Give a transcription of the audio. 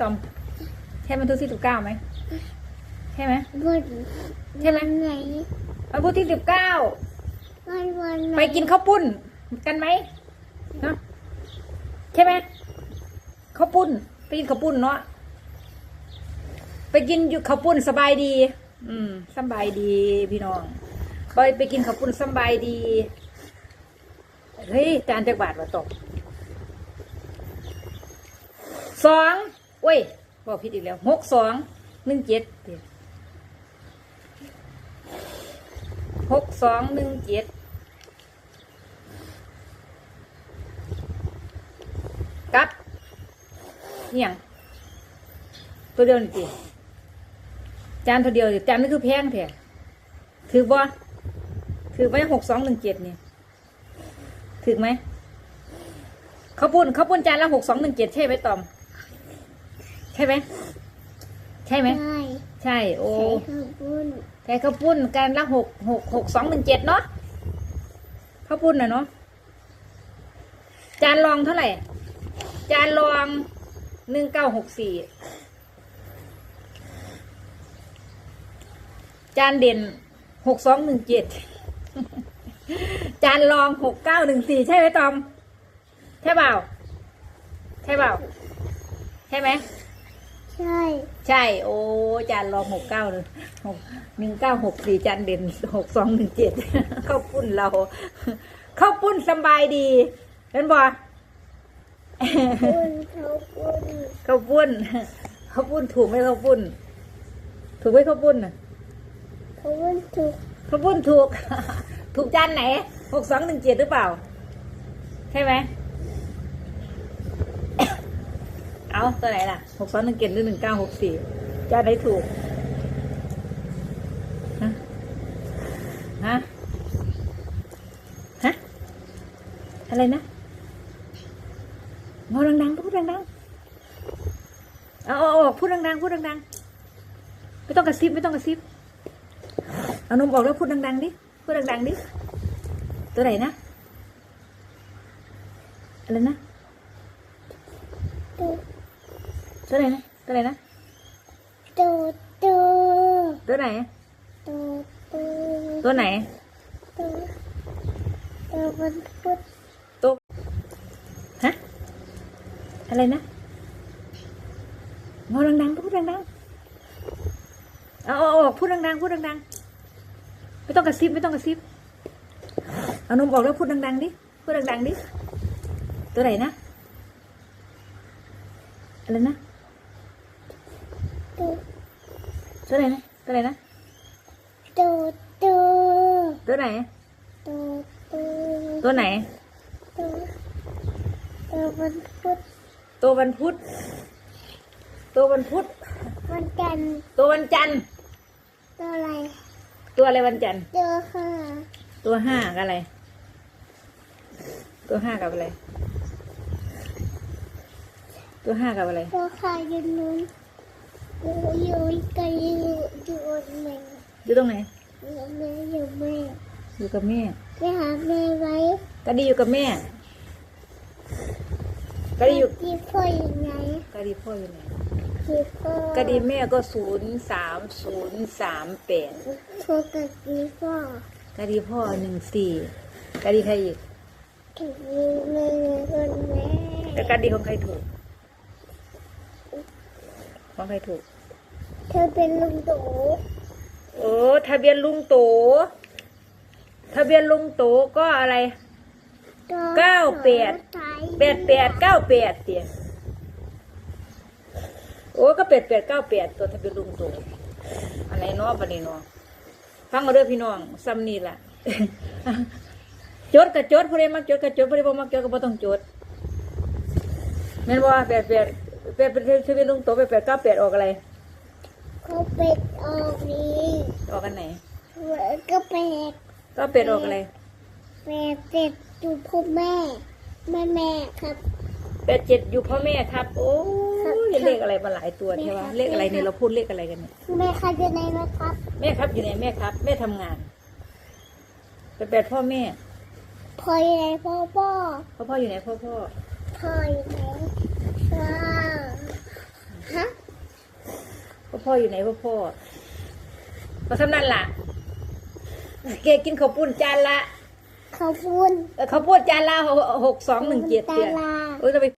ตอมใช่มันทุกที่สิบเก้าไหมใช่ไหมวันใช่ไหมวันไหนวันพุธที่สิบเก้าวันวันไหนไปกินข้าวปุ้นกันไหมเนาะใช่ไหมข้าวปุ้น ไปกินข้าวปุ้นเนาะไปกินอยู่ข้าวปุ้นสบายดี อืมสบายดีพี่น้องไปไปกินข้าวปุ้นสบายดีเฮ้ยจานจักบาทว่าตกสอง เว้ยบอกผิดอีกแล้วหกสองหนึ่งเจ็ดหกสองหนึ่งเจ็ดกับนี่ยตัวเดียวนี่สิจานตัวเดียวจานนี่คือแพงแท้ถือบ่ถือไว้หกสองหนึ่งเจ็ดนี่ถือไหมข้าวปุ้นข้าวปุ้นจานละหกสองหนึ่งเจ็ดใช่ไหมตอม ช่ไหมใช่ไหม ใช่ใช่ โอ้ใช่ขอบคุณแต่ข้าวปุ้นการละหกหกหกสองหนึ่งเจ็ดเนาะข้าวปุ้นน่ะเนาะจานรองเท่าไหร่ จานรองหนึ่งเก้าหกสี่จานเด่นหกสองหนึ่งเจ็ดจานรองหกเก้าหนึ่งสี่ใช่ไหมตอม ใช่เปล่า ใช่เปล่า ใช่ไหม ใช่ ใช่ โอ้จานรองหกเก้าเลยหกหนึ่งเก้าหกสี่จานเด่นหกสองหนึ่งเจ็ดข้าวปุ้นเราข้าวปุ้นสำบายดีเห็นบ่คุณขอบคุณข้าวปุ้นข้าวปุ้นถูกไหมข้าวปุ้น ถูกไหมข้าวปุ้นน่ะขอบคุณทุกข้าวปุ้นถูก ถูกจานไหนหกสองหนึ่งเจ็ดหรือเปล่า ใช่ไหม เอาตัวไหนล่ะหกสองหนึ่งเจ็ดหรือหนึ่งเก้าหกสี่จานไหนถูกฮะฮะฮะอะไรนะงอดังๆพูดดังๆเอาออาพูดดังๆพูดดังๆไม่ต้องกระซิบไม่ต้องกระซิบเอานมออกแล้วพูดดังๆดิพูดดังๆดิตัวไหนนะอะไรนะ ตัวตัวไหนนะตัวไหนนะตัวตัวตัวไหนตัวตัวตัวไหนตัวตัววันพุธตัวฮะอะไรนะงอดังๆพูดดังๆเอาเอาเอาออกพูดดังๆพูดดังๆไม่ต้องกระซิบไม่ต้องกระซิบเอานมออกแล้วพูดดังๆดิพูดดังๆดิตัวไหนนะอะไรนะ ตัวตัวไหนนะตัวไหนนะตัวตัวตัวไหนตัวตัวตัวไหนตัวตัววันพุธตัววันพุธตัววันพุธวันจันทร์ตัววันจันทร์ตัวอะไร ตัวอะไรวันจันทร์ตัวห้าตัวห้ากับอะไร ตัวห้ากับอะไร ตัวห้ากับอะไร ตัวขาอยู่นู้นอ ยู่อยู่ไกลอยู่อยู่อดแม่อยู่ตรงไหนอยู่แม่อยู่แม่อยู่กับแม่ไปหาแม่ไว้กะดีอยู่กับแม่กะดีอยู่ที่พ่ออยู่ไหนกะดีพ่ออยู่ไหนที่พ่อกะดีแม่ก็ศูนย์สามศูนย์สามแปดพ่อกับที่พ่อกะดีพ่อหนึ่งสี่กะดีใครอีกที่แม่คนแม่แต่กะดีของใครถูก ของใครถูก เธอเป็นลุงตู่โอ้ทะเบียนลุงโตทะเบียนลุงโตก็อะไรตัวเก้าแปดไทยแปดแปดเก้าแปดเตียโอ้ก็แปดแปดเก้าแปดตัวทะเบียนลุงโตอะไรเนาะบันนี้เนาะฟังเอาเด้อพี่น้องซ้ำนี่ล่ะจดกับจดผู้ใดมักจดกับจดผู้ใดบ่มักจดก็บ่ต้องจดแม่นบ่แปดแปด แปดเป็นทะเบียนลุงโตแปดแปดเก้าแปดออกอะไรเขาเป็ดออกนี้ออกกันไหนก็เป็ดเก้าเป็ดออกอะไรเป็ดเป็ดอยู่พ่อแม่แม่แม่ครับแปดเจ็ดอยู่พ่อแม่ครับ โอ้ครับยเลขอะไรมาหลายตัวใช่ไหมแม่ครับเลขอะไรเนี่ยเราพูดเลขอะไรกันเนี่ยแม่ครับอยู่ไหนนะครับ แม่ครับอยู่ไหนแม่ครับ แม่ทำงานแปดแปดพ่อแม่พ่ออยู่ไหนพ่อพ่อพ่อพ่ออยู่ไหนพ่อพ่อพ่ออยู่ไหนพ่อ ฮะพ่ออยู่ไหนพ่อพ่อมาทำนั่นล่ะ เกกินข้าวปุ้นจานละข้าวปุ้นข้าวปุ้นจานละหกสองหนึ่งเจ็ดเดียวโอ้ยจะไป